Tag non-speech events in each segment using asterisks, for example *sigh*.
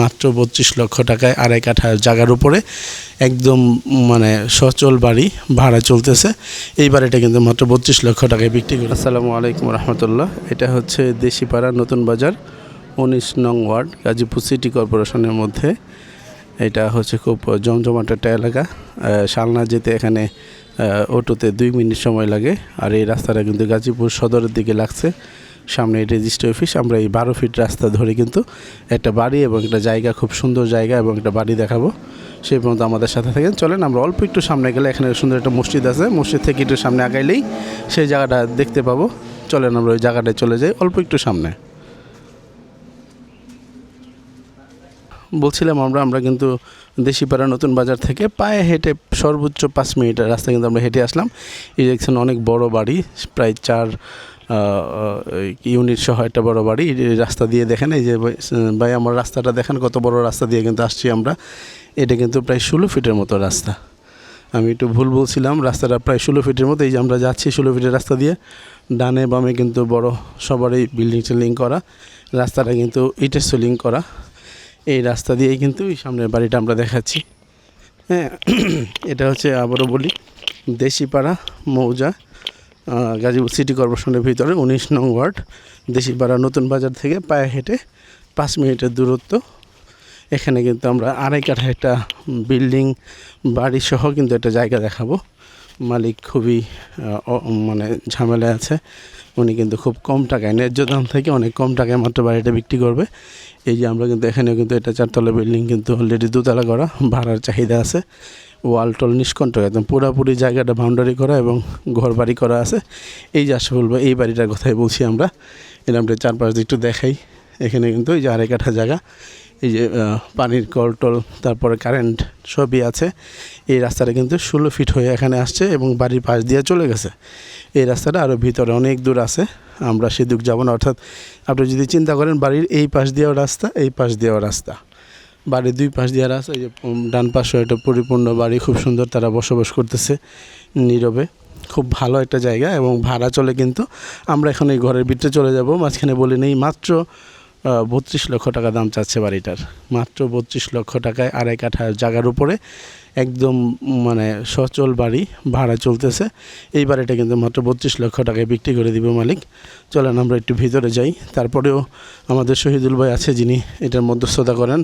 মাত্র বত্রিশ লক্ষ টাকায় আড়াই কাঠা জায়গার উপরে একদম মানে সচল বাড়ি ভাড়া চলতেছে। এই বাড়িটা কিন্তু মাত্র বত্রিশ লক্ষ টাকায় বিক্রি করে। আসসালামু আলাইকুম রহমতুল্লাহ। এটা হচ্ছে দেশিপাড়া নতুন বাজার, উনিশ নং ওয়ার্ড, গাজীপুর সিটি কর্পোরেশনের মধ্যে। এটা হচ্ছে খুব জমজমাট একটা এলাকা। শালনা যেতে এখানে অটোতে দুই মিনিট সময় লাগে। আর এই রাস্তাটা কিন্তু গাজীপুর সদরের দিকে লাগছে। সামনে রেজিস্ট্রি অফিস। আমরা এই বারো ফিট রাস্তা ধরে কিন্তু একটা বাড়ি এবং একটা জায়গা, খুব সুন্দর জায়গা এবং একটা বাড়ি দেখাবো। সেই পর্যন্ত আমাদের সাথে থাকেন। চলেন, আমরা অল্প একটু সামনে গেলে এখানে সুন্দর একটা মসজিদ আছে। মসজিদ থেকে একটু সামনে আগাইলেই সেই জায়গাটা দেখতে পাবো। চলেন, আমরা ওই জায়গাটায় চলে যাই অল্প একটু সামনে। বলছিলাম আমরা আমরা কিন্তু দেশিপাড়া নতুন বাজার থেকে পায়ে হেঁটে সর্বোচ্চ পাঁচ মিনিটের রাস্তা কিন্তু আমরা হেঁটে আসলাম। এই দেখছেন, অনেক বড় বাড়ি, প্রায় চার ইউনিট সহ একটা বড় বাড়ি রাস্তা দিয়ে দেখেন, এই যে ভাই- আমার রাস্তাটা দেখেন, কত বড় রাস্তা দিয়ে কিন্তু আসছি আমরা। এটা কিন্তু প্রায় ষোলো ফিটের মতো রাস্তা। আমি একটু ভুল বলছিলাম, রাস্তাটা প্রায় ষোলো ফিটের মতো, এই যে আমরা যাচ্ছি ষোলো ফিটের রাস্তা দিয়ে। ডানে বামে কিন্তু বড়, সবারই বিল্ডিং টিল্ডিং করা। রাস্তাটা কিন্তু ইটের সোলিং করা। এই রাস্তা দিয়েই কিন্তু এই সামনের বাড়িটা আমরা দেখাচ্ছি। হ্যাঁ *clears throat* এটা হচ্ছে আবারও বলি, দেশিপাড়া, মৌজা। গাজীপুর সিটি কর্পোরেশনের ভিতরে উনিশ নং ওয়ার্ড, দেশিপাড়া নতুন বাজার থেকে পায়ে হেঁটে পাঁচ মিনিটের দূরত্ব। এখানে কিন্তু আমরা আড়াই কাঠা একটা বিল্ডিং, বাড়িসহ কিন্তু একটা জায়গা দেখাবো। মালিক খুবই মানে ঝামেলায় আছে। উনি কিন্তু খুব কম টাকায়, ন্যায্য দাম থেকে অনেক কম টাকায় মাত্র বাড়িটা বিক্রি করবে। এই যে আমরা কিন্তু এখানেও কিন্তু এটা চারতলা বিল্ডিং কিন্তু অলরেডি দুতলা করা, ভাড়ার চাহিদা আছে। ওয়াল টল নিষ্কণ্ঠ, একদম পুরাপুরি জায়গাটা বাউন্ডারি করা এবং ঘর বাড়ি করা আছে। এই যে আসে বলব, এই বাড়িটার কথাই বলছি আমরা। এরকম চারপাশ একটু দেখাই। এখানে কিন্তু এই যে আড়াই কাঠা জায়গা, এই যে পানির কল টল, তারপরে কারেন্ট সবই আছে। এই রাস্তাটা কিন্তু ষোলো ফিট হয়ে এখানে আসছে এবং বাড়ির পাশ দিয়ে চলে গেছে। এই রাস্তাটা আরও ভিতরে অনেক দূর আছে। আমরা সেদিক যাব না, অর্থাৎ আপনি যদি চিন্তা করেন, বাড়ির এই পাশ দিয়েও রাস্তা, এই পাশ দিয়েও রাস্তা। বাড়ির দুই পাশ দিয়ে রাস্তা, এই যে ডান পাশে একটা পরিপূর্ণ বাড়ি, খুব সুন্দর তারা বসবাস করতেছে নীরবে। খুব ভালো একটা জায়গা এবং ভাড়া চলে কিন্তু। আমরা এখন এই ঘরের ভিতরে চলে যাব, মাঝখানে বলে নেই মাত্র বত্রিশ লক্ষ টাকা দাম চাচ্ছে বাড়িটার। মাত্র বত্রিশ লক্ষ টাকায় আড়াই কাঠা জায়গার উপরে একদম মানে সচল বাড়ি, ভাড়া চলতেছে। এই বাড়িটা কিন্তু মাত্র বত্রিশ লক্ষ টাকায় বিক্রি করে দিবে মালিক। চলেন আমরা একটু ভিতরে যাই। তারপরেও আমাদের শহীদুল ভাই আছে যিনি এটার মধ্যস্থতা করেন।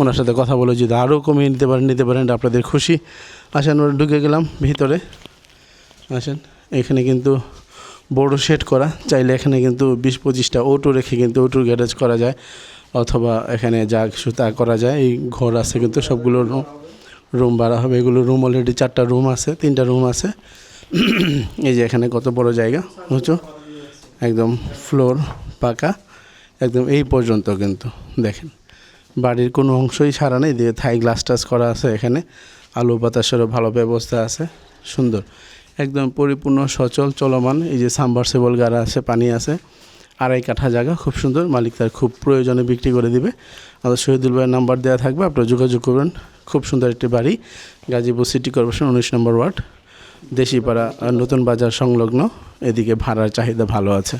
ওনার সাথে কথা বলে যদি আরও কমিয়ে নিতে পারেন নিতে পারেন আপনাদের খুশি। আসেন ওরা ঢুকে গেলাম ভিতরে। আসেন, এখানে কিন্তু বড় শেড করা। চাইলে এখানে কিন্তু বিশ পঁচিশটা ওটো রেখে কিন্তু অটোর গ্যারেজ করা যায়, অথবা এখানে যা কিছু তা করা যায়। এই ঘর আছে কিন্তু সবগুলো রুম রুম ভাড়া হবে। এগুলো রুম অলরেডি চারটা রুম আছে, তিনটা রুম আছে। *clears throat* এই যে এখানে কত বড় জায়গা, বুঝছ? একদম ফ্লোর পাকা, একদম এই পর্যন্ত কিন্তু, দেখেন। বাড়ির কোনো অংশই ছাড়া নেই, দিয়ে থাই গ্লাস টাস করা আছে এখানে। আলু বাতাসেরও ভালো ব্যবস্থা আছে, সুন্দর। একদম পরিপূর্ণ সচল চলমান। এই যে সাবমার্সেবল গাড়া আছে পানি আছে আড়াই কাঠা জায়গা খুব সুন্দর। মালিক তার খুব প্রয়োজনে বিক্রি করে দিবে। আমাদের শহীদুল ভাইয়ের নাম্বার দেওয়া থাকবে আপনারা যোগাযোগ করবেন। খুব সুন্দর একটি বাড়ি গাজীপুর সিটি কর্পোরেশন উনিশ নম্বর ওয়ার্ড দেশিপাড়া নতুন বাজার সংলগ্ন। এদিকে ভাড়ার চাহিদা ভালো আছে।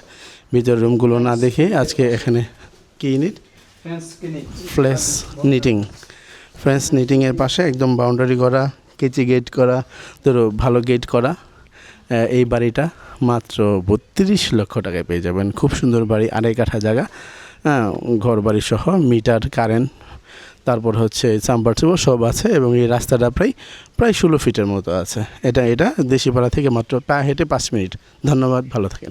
ভিতরের রুমগুলো না দেখে আজকে এখানে কি ইউনিট? ফ্লেস নিটিং ফ্রেন্স নিটিংয়ের পাশে একদম বাউন্ডারি করা কেচি গেট করা, ধরো ভালো গেট করা এই বাড়িটা মাত্র বত্রিশ লক্ষ টাকায় পেয়ে যাবেন। খুব সুন্দর বাড়ি, আড়াই কাঠা জায়গা হ্যাঁ ঘর বাড়ি সহ মিটার কারেন্ট তারপর হচ্ছে সাম্পার্সিবল সব আছে এবং এই রাস্তাটা প্রায় প্রায় ষোলো ফিটের মতো আছে। এটা এটা দেশিপাড়া থেকে মাত্র পা হেঁটে পাঁচ মিনিট। ধন্যবাদ, ভালো থাকেন।